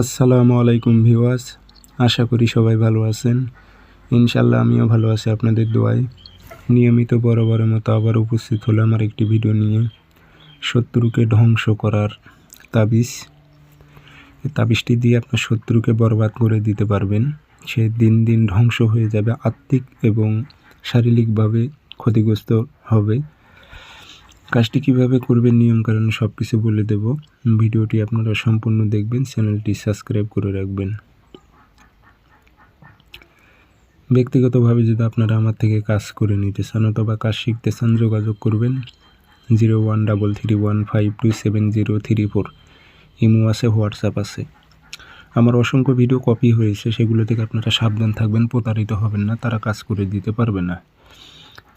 আসসালামু আলাইকুম ভিওয়াস আশা করি সবাই ভালো আছেন। ইনশাল্লাহ আমিও ভালো আছি আপনাদের দোয়ায়। নিয়মিত বরাবরের মতো আবার উপস্থিত হলাম আমার একটি ভিডিও নিয়ে। শত্রুকে ধ্বংস করার তাবিজ। তাবিজটি দিয়ে আপনার শত্রুকে বরবাদ করে দিতে পারবেন। সে দিন দিন ধ্বংস হয়ে যাবে, আত্মিক এবং শারীরিকভাবে ক্ষতিগ্রস্ত হবে। কাজটি কীভাবে করবেন, নিয়মকানুন সব কিছু বলে দেব। ভিডিওটি আপনারা সম্পূর্ণ দেখবেন, চ্যানেলটি সাবস্ক্রাইব করে রাখবেন। ব্যক্তিগতভাবে যদি আপনারা আমার থেকে কাজ করে নিতে চান অথবা কাজ শিখতে চান, যোগাযোগ করবেন zero one double three one five two seven zero three four. Imo আছে, হোয়াটসঅ্যাপ আছে। আমার অসংখ্য ভিডিও কপি হয়েছে, সেগুলো থেকে আপনারা সাবধান থাকবেন, প্রতারিত হবেন না, তারা কাজ করে দিতে পারবে না।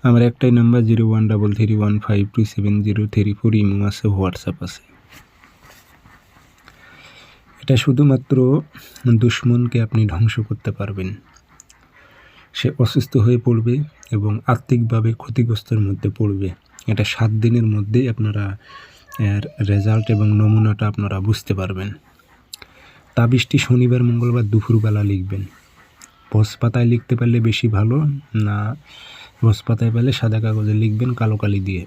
আমার একটাই number zero one double three one five two seven zero three four imo আছে হোয়াটসঅ্যাপ আছে। এটা শুধুমাত্র দুশ্মনকে আপনি ধ্বংস করতে পারবেন। সে অসুস্থ হয়ে পড়বে এবং আর্থিকভাবে ক্ষতিগ্রস্তের মধ্যে পড়বে। এটা সাত দিনের মধ্যেই আপনারা এর রেজাল্ট এবং নমুনাটা আপনারা বুঝতে পারবেন। তাবিজটি শনিবার, মঙ্গলবার দুপুরবেলা লিখবেন। ভোজ পাতায় লিখতে পারলে বেশি ভালো, না ভোজ পাতায় পেলে সাদা কাগজে লিখবেন কালো কালি দিয়ে।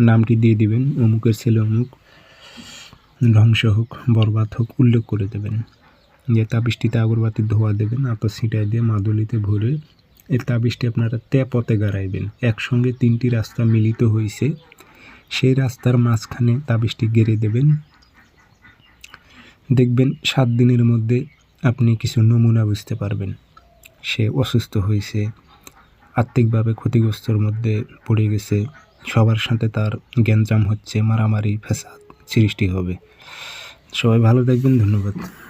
নামটি দিয়ে দিবেন, অমুকের ছেলে অমুক, ধ্বংস হোক, বরবাদ হোক, উল্লেখ করে দেবেন। যে তাবিজটিতে আগরবাতির ধোয়া দেবেন, আতর ছিটাই দিয়ে মাদুলিতে ভরে এই তাবিজটি আপনারা তেপথে গাড়াইবেন। একসঙ্গে তিনটি রাস্তা মিলিত হয়েছে সেই রাস্তার মাঝখানে তাবিজটি গেড়ে দেবেন। দেখবেন সাত দিনের মধ্যে আপনি কিছু নমুনা বুঝতে পারবেন। সে অসুস্থ হয়েছে আর্থিকভাবে ক্ষতিগ্রস্তর মধ্যে পড়ে গেছে। সবার সাথে তার জ্ঞানজাম হচ্ছে, মারামারি, ফ্যাসাদ সৃষ্টি হবে। সবাই ভালো থাকবেন, ধন্যবাদ।